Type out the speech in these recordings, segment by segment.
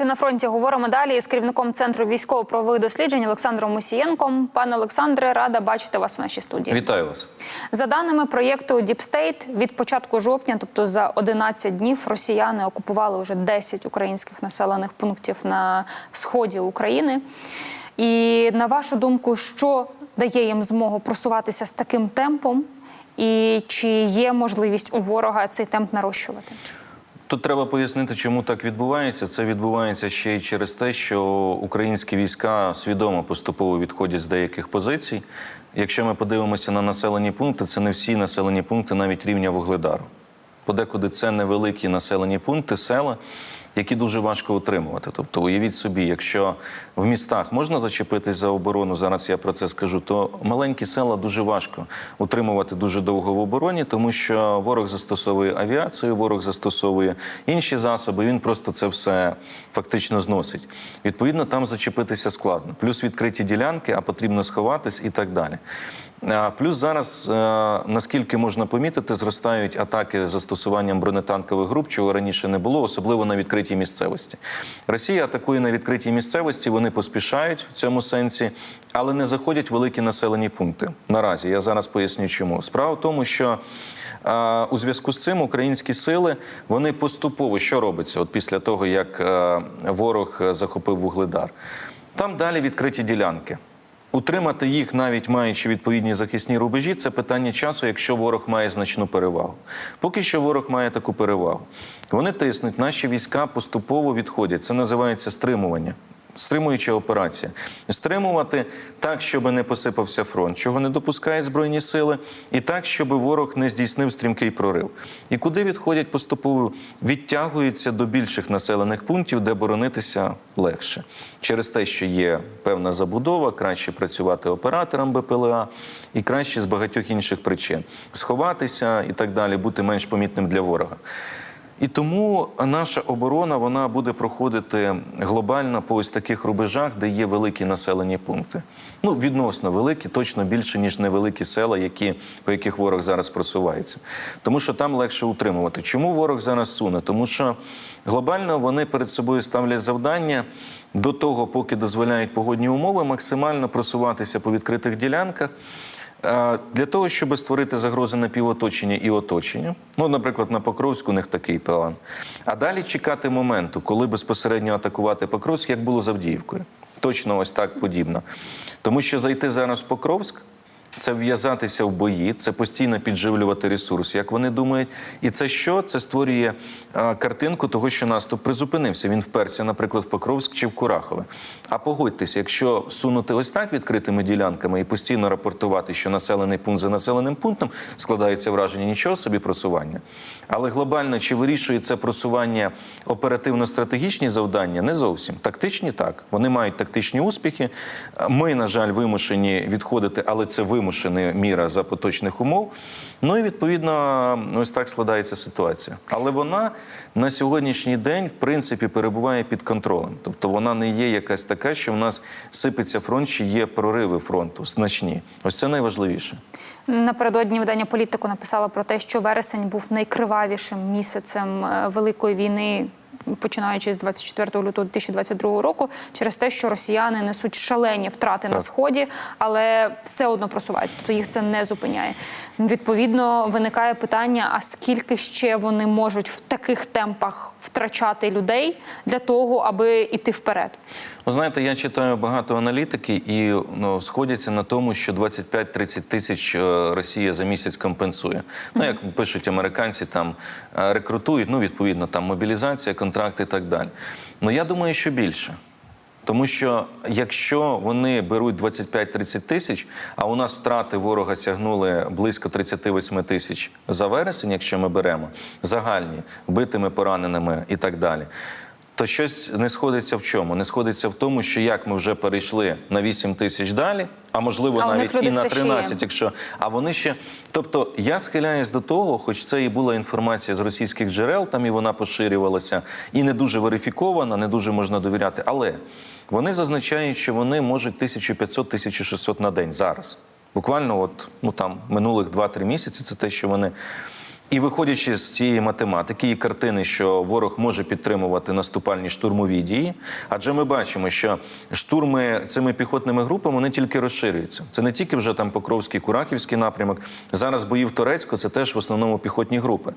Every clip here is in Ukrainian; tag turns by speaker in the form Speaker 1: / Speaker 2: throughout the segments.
Speaker 1: На фронті говоримо далі з керівником центру військово-правових досліджень Олександром Мусієнком. Пане Олександре, рада бачити вас у нашій студії.
Speaker 2: Вітаю вас.
Speaker 1: За даними проєкту Deep State, від початку жовтня, тобто за 11 днів, росіяни окупували вже 10 українських населених пунктів на сході України. І на вашу думку, що дає їм змогу просуватися з таким темпом, і чи є можливість у ворога цей темп нарощувати?
Speaker 2: Тут треба пояснити, чому так відбувається. Це відбувається ще й через те, що українські війська свідомо поступово відходять з деяких позицій. Якщо ми подивимося на населені пункти, це не всі населені пункти, навіть рівня Вугледару. Подекуди це невеликі населені пункти, села, які дуже важко утримувати. Тобто, уявіть собі, якщо в містах можна зачепитись за оборону, зараз я про це скажу, то маленькі села дуже важко утримувати дуже довго в обороні, тому що ворог застосовує авіацію, ворог застосовує інші засоби. Він просто це все фактично зносить. Відповідно, там зачепитися складно. Плюс відкриті ділянки, а потрібно сховатись і так далі. Плюс зараз, е, наскільки можна помітити, зростають атаки з застосуванням бронетанкових груп, чого раніше не було, особливо на відкритій місцевості. Росія атакує на відкритій місцевості, вони поспішають в цьому сенсі, але не заходять великі населені пункти. Наразі я зараз поясню, чому справа в тому, що у зв'язку з цим українські сили вони поступово що робиться, от після того як е, ворог е, захопив вугледар. Там далі відкриті ділянки. Утримати їх, навіть маючи відповідні захисні рубежі, це питання часу, якщо ворог має значну перевагу. Поки що ворог має таку перевагу. Вони тиснуть, наші війська поступово відходять. Це називається стримування. Стримуюча операція. Стримувати так, щоб не посипався фронт, чого не допускають Збройні сили, і так, щоб ворог не здійснив стрімкий прорив. І куди відходять поступово, відтягуються до більших населених пунктів, де боронитися легше. Через те, що є певна забудова, краще працювати оператором БПЛА і краще з багатьох інших причин сховатися і так далі, бути менш помітним для ворога. І тому наша оборона вона буде проходити глобально по ось таких рубежах, де є великі населені пункти. Ну відносно великі, точно більше ніж невеликі села, які по яких ворог зараз просувається. Тому що там легше утримувати. Чому ворог зараз суне? Тому що глобально вони перед собою ставлять завдання до того, поки дозволяють погодні умови, максимально просуватися по відкритих ділянках. Е, Для того, щоб створити загрози на півоточення і оточення, ну, наприклад, на Покровську у них такий план. А далі чекати моменту, коли безпосередньо атакувати Покровськ, як було з Авдіївкою. Точно ось так подібно. Тому що зайти зараз в Покровськ. Це в'язатися в бої, це постійно підживлювати ресурс, як вони думають. І це що? Це створює картинку того, що наступ призупинився. Він вперся, наприклад, в Покровськ чи в Курахове. А погодьтеся, якщо сунути ось так відкритими ділянками і постійно рапортувати, що населений пункт за населеним пунктом складається враження нічого собі просування. Але глобально чи вирішує це просування оперативно-стратегічні завдання? Не зовсім. Тактичні так. Вони мають тактичні успіхи. Ми, на жаль, вимушені відходити, але це вимушена міра за поточних умов. Ну і відповідно, ось так складається ситуація. Але вона на сьогоднішній день, в принципі, перебуває під контролем. Тобто вона не є якась така, що в нас сипеться фронт, чи є прориви фронту значні. Ось це найважливіше.
Speaker 1: Напередодні видання політику написало про те, що вересень був найкривавішим місяцем е, великої війни. Починаючи з 24 лютого 2022 року, через те, що росіяни несуть шалені втрати на сході, але все одно просуваються, тобто їх це не зупиняє. Відповідно, виникає питання: а скільки ще вони можуть в таких темпах втрачати людей для того, аби йти вперед?
Speaker 2: Ви знаєте, я читаю багато аналітики і ну, сходяться на тому, що 25-30 тисяч е, Росія за місяць компенсує. Ну, як пишуть американці, там е, рекрутують, ну, відповідно, там мобілізація, контракти і так далі. Ну, я думаю, що більше. Тому що якщо вони беруть 25-30 тисяч, а у нас втрати ворога сягнули близько 38 тисяч за вересень, якщо ми беремо загальні вбитими, пораненими і так далі. То щось не сходиться в чому? Не сходиться в тому, що як ми вже перейшли на 8 тисяч далі, а можливо
Speaker 1: А
Speaker 2: навіть і на
Speaker 1: все ще
Speaker 2: 13, якщо а вони ще. Тобто я схиляюсь до того, хоч це і була інформація з російських джерел, там і вона поширювалася, і не дуже верифікована, не дуже можна довіряти. Але вони зазначають, що вони можуть 1500-1600 на день зараз. Буквально, от ну там минулих 2-3 місяці, це те, що вони. І виходячи з цієї математики і картини, що ворог може підтримувати наступальні штурмові дії, адже ми бачимо, що штурми цими піхотними групами вони тільки розширюються. Це не тільки вже там Покровський, Кураківський напрямок. Зараз бої в Торецьку це теж в основному піхотні групи.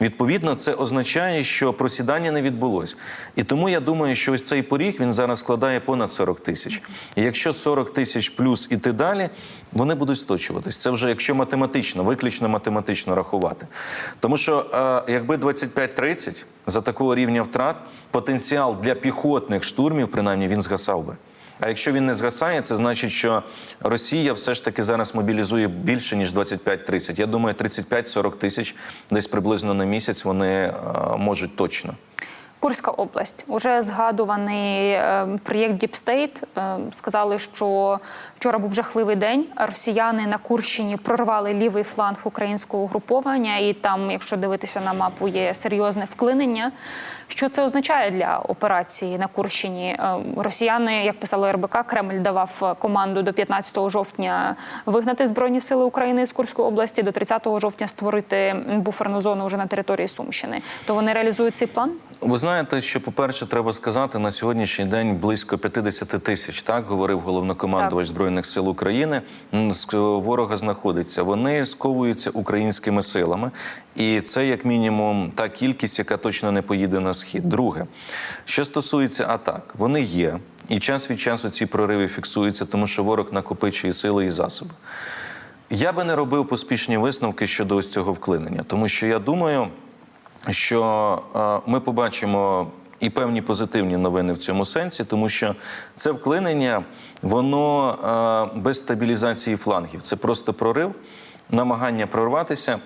Speaker 2: Відповідно, це означає, що просідання не відбулось. І тому я думаю, що ось цей поріг він зараз складає понад 40 тисяч. І якщо 40 тисяч плюс іти далі, вони будуть сточуватись. Це вже якщо математично, виключно математично рахувати. Тому що е, якби 25-30 за такого рівня втрат, потенціал для піхотних штурмів, принаймні, він згасав би. А якщо він не згасає, це значить, що Росія все ж таки зараз мобілізує більше ніж 25-30. Я думаю, 35-40 тисяч десь приблизно на місяць вони е, можуть точно.
Speaker 1: Курська область уже згадуваний е, проєкт Діпстейт. State. Е, сказали, що вчора був жахливий день. Росіяни на Курщині прорвали лівий фланг українського угруповання, і там, якщо дивитися на мапу, є серйозне вклинення. Що це означає для операції на Курщині? Е, Росіяни, як писало РБК, Кремль давав команду до 15 жовтня вигнати збройні сили України з Курської області, до 30 жовтня створити буферну зону вже на території Сумщини. То вони реалізують цей план?
Speaker 2: Ви знаєте, що по-перше, треба сказати, на сьогоднішній день близько 50 тисяч, так говорив головнокомандувач збройних сил України. з ворога знаходиться. Вони сковуються українськими силами, і це як мінімум та кількість, яка точно не поїде на схід. Друге, що стосується атак, вони є, і час від часу ці прориви фіксуються, тому що ворог накопичує сили і засоби. Я би не робив поспішні висновки щодо ось цього вклинення, тому що я думаю, що е, ми побачимо і певні позитивні новини в цьому сенсі, тому що це вклинення, воно е, без стабілізації флангів. Це просто прорив, намагання прорватися.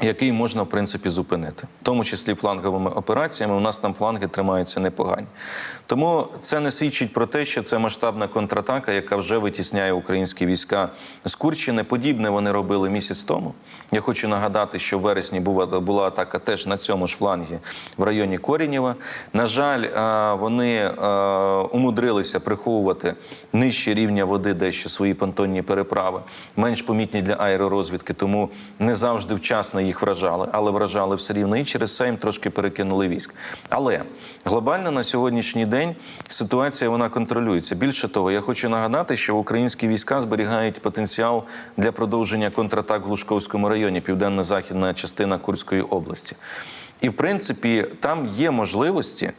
Speaker 2: Який можна в принципі зупинити, в тому числі фланговими операціями. У нас там фланги тримаються непогані. Тому це не свідчить про те, що це масштабна контратака, яка вже витісняє українські війська з Курщини. Подібне вони робили місяць тому. Я хочу нагадати, що в вересні була, була атака теж на цьому ж флангі в районі Корінєва. На жаль, е, вони е, умудрилися приховувати нижче рівня води, дещо свої понтонні переправи, менш помітні для аеророзвідки, тому не завжди вчасно їх вражали, але вражали все рівно. І через це їм трошки перекинули військ. Але глобально на сьогоднішній день ситуація вона контролюється. Більше того, я хочу нагадати, що українські війська зберігають потенціал для продовження контратак в Глушковському районі, південно-західна частина Курської області. І в принципі там є можливості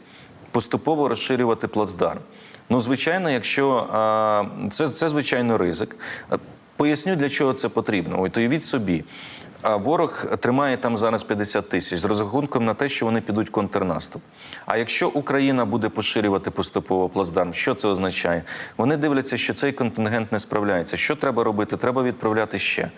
Speaker 2: поступово розширювати плацдарм. Ну, звичайно, якщо це, це звичайно ризик. Поясню, для чого це потрібно. Ой, то уявіть собі. А ворог тримає там зараз 50 тисяч з розрахунком на те, що вони підуть контрнаступ. А якщо Україна буде поширювати поступово плацдарм, що це означає? Вони дивляться, що цей контингент не справляється. Що треба робити? Треба відправляти ще.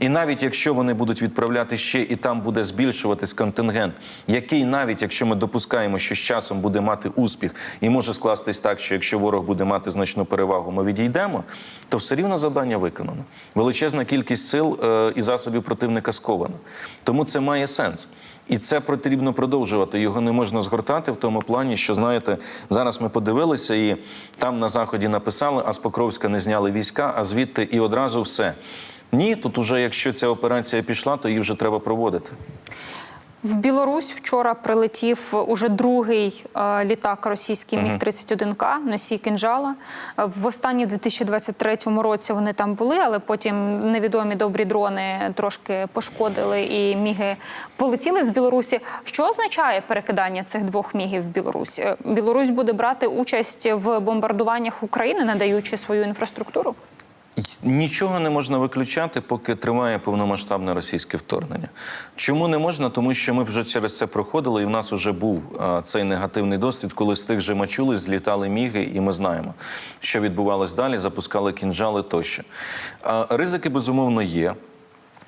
Speaker 2: І навіть якщо вони будуть відправляти ще, і там буде збільшуватись контингент, який навіть якщо ми допускаємо, що з часом буде мати успіх, і може скластись так, що якщо ворог буде мати значну перевагу, ми відійдемо, то все рівно завдання виконано. Величезна кількість сил е, і засобів противника скована. Тому це має сенс. І це потрібно продовжувати. Його не можна згортати в тому плані, що знаєте, зараз ми подивилися, і там на заході написали, а з Покровська не зняли війська, а звідти і одразу все. Ні, тут уже якщо ця операція пішла, то її вже треба проводити.
Speaker 1: В Білорусь вчора прилетів уже другий е, літак російський міг 31 к носій кинжала. В останній 2023 році вони там були, але потім невідомі добрі дрони трошки пошкодили і міги полетіли з Білорусі. Що означає перекидання цих двох мігів в Білорусь? Е, Білорусь буде брати участь в бомбардуваннях України, надаючи свою інфраструктуру?
Speaker 2: Нічого не можна виключати, поки триває повномасштабне російське вторгнення. Чому не можна? Тому що ми вже через це проходили, і в нас вже був а, цей негативний досвід, коли з тих же мачули злітали міги, і ми знаємо, що відбувалось далі, запускали кінжали тощо. А, ризики безумовно є.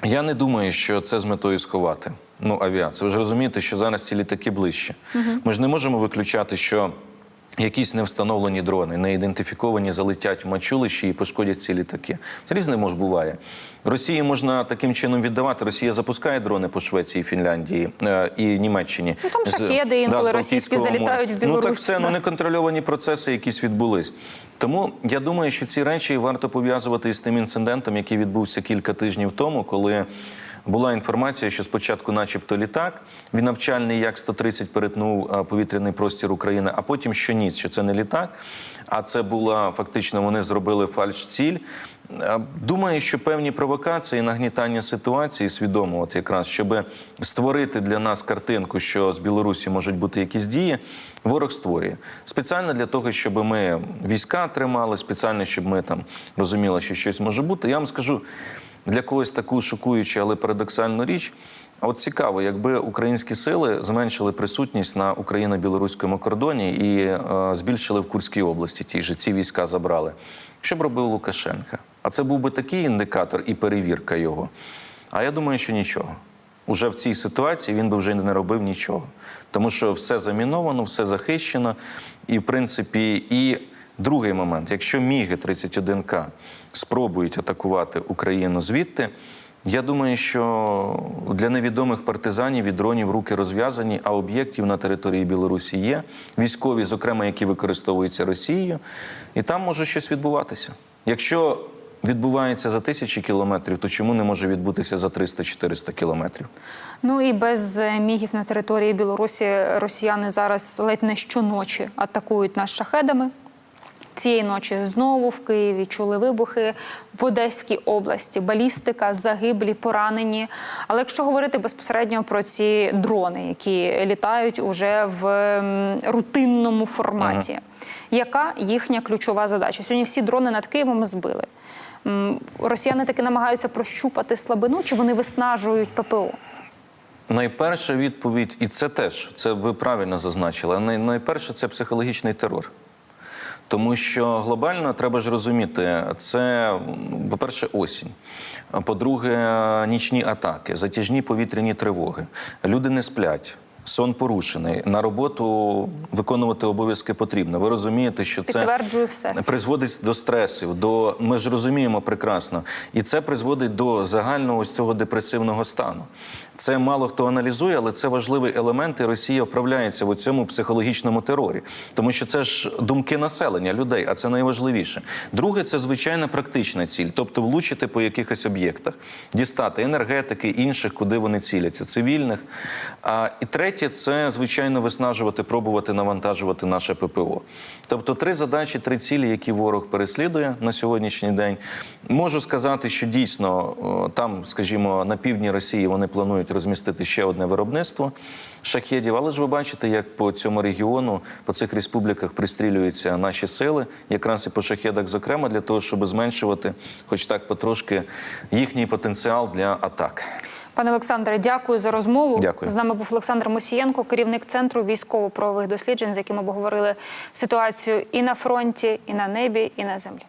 Speaker 2: Я не думаю, що це з метою сховати. Ну, авіацію. Ви ж розумієте, що зараз ці літаки ближче. Ми ж не можемо виключати, що. Якісь невстановлені дрони, не ідентифіковані, залетять в мачулищі і пошкодять ці літаки. Це різне може буває. Росії можна таким чином віддавати. Росія запускає дрони по Швеції, Фінляндії е, і Німеччині.
Speaker 1: Ну, там шахеди інколи
Speaker 2: з
Speaker 1: російські залітають в
Speaker 2: моря. Ну так це ну,
Speaker 1: да.
Speaker 2: неконтрольовані процеси, якісь відбулись. Тому я думаю, що ці речі варто пов'язувати із тим інцидентом, який відбувся кілька тижнів тому, коли була інформація, що спочатку, начебто, літак, він навчальний як 130 перетнув е, повітряний простір України, а потім що ні, що це не літак. А це була фактично, вони зробили фальш-ціль. Е, Думаю, що певні провокації, нагнітання ситуації свідомо, от якраз, щоб створити для нас картинку, що з Білорусі можуть бути якісь дії, ворог створює спеціально для того, щоб ми війська тримали, спеціально, щоб ми там розуміли, що щось може бути. Я вам скажу для когось таку шокуючу, але парадоксальну річ. От цікаво, якби українські сили зменшили присутність на україно-білоруському кордоні і е, збільшили в Курській області ті ж ці війська забрали. Що б робив Лукашенка? А це був би такий індикатор і перевірка його. А я думаю, що нічого. Уже в цій ситуації він би вже не робив нічого. Тому що все заміновано, все захищено. І, в принципі, і другий момент: якщо Міги 31К спробують атакувати Україну звідти, я думаю, що для невідомих партизанів від дронів руки розв'язані, а об'єктів на території Білорусі є військові, зокрема, які використовуються Росією, і там може щось відбуватися. Якщо відбувається за тисячі кілометрів, то чому не може відбутися за 300-400 кілометрів?
Speaker 1: Ну і без е, мігів на території Білорусі росіяни зараз ледь не щоночі атакують нас шахедами. Цієї ночі знову в Києві чули вибухи в Одеській області, балістика, загиблі, поранені. Але якщо говорити безпосередньо про ці дрони, які літають уже в рутинному форматі, яка їхня ключова задача? Сьогодні всі дрони над Києвом збили. Росіяни таки намагаються прощупати слабину, чи вони виснажують ППО?
Speaker 2: Найперша відповідь, і це теж це ви правильно зазначили. най- Найперше це психологічний терор. Тому що глобально треба ж розуміти, це, по-перше, осінь. По-друге, нічні атаки, затяжні повітряні тривоги. Люди не сплять. Сон порушений. На роботу виконувати обов'язки потрібно. Ви розумієте, що це
Speaker 1: все.
Speaker 2: призводить до стресів, до ми ж розуміємо прекрасно, і це призводить до загального ось цього депресивного стану. Це мало хто аналізує, але це важливий елемент, і Росія вправляється в цьому психологічному терорі, тому що це ж думки населення, людей, а це найважливіше. Друге, це звичайна практична ціль, тобто влучити по якихось об'єктах, дістати енергетики, інших, куди вони ціляться, цивільних. А і третє, це звичайно виснажувати, пробувати навантажувати наше ППО. Тобто, три задачі, три цілі, які ворог переслідує на сьогоднішній день. Можу сказати, що дійсно там, скажімо, на півдні Росії вони планують розмістити ще одне виробництво шахедів. Але ж ви бачите, як по цьому регіону, по цих республіках пристрілюються наші сили, якраз і по шахедах, зокрема, для того, щоб зменшувати, хоч так потрошки, їхній потенціал для атак.
Speaker 1: Пане Олександре, дякую за розмову.
Speaker 2: Дякую.
Speaker 1: З нами був Олександр Мосієнко, керівник центру військово-правових досліджень, з яким обговорили ситуацію і на фронті, і на небі, і на землі.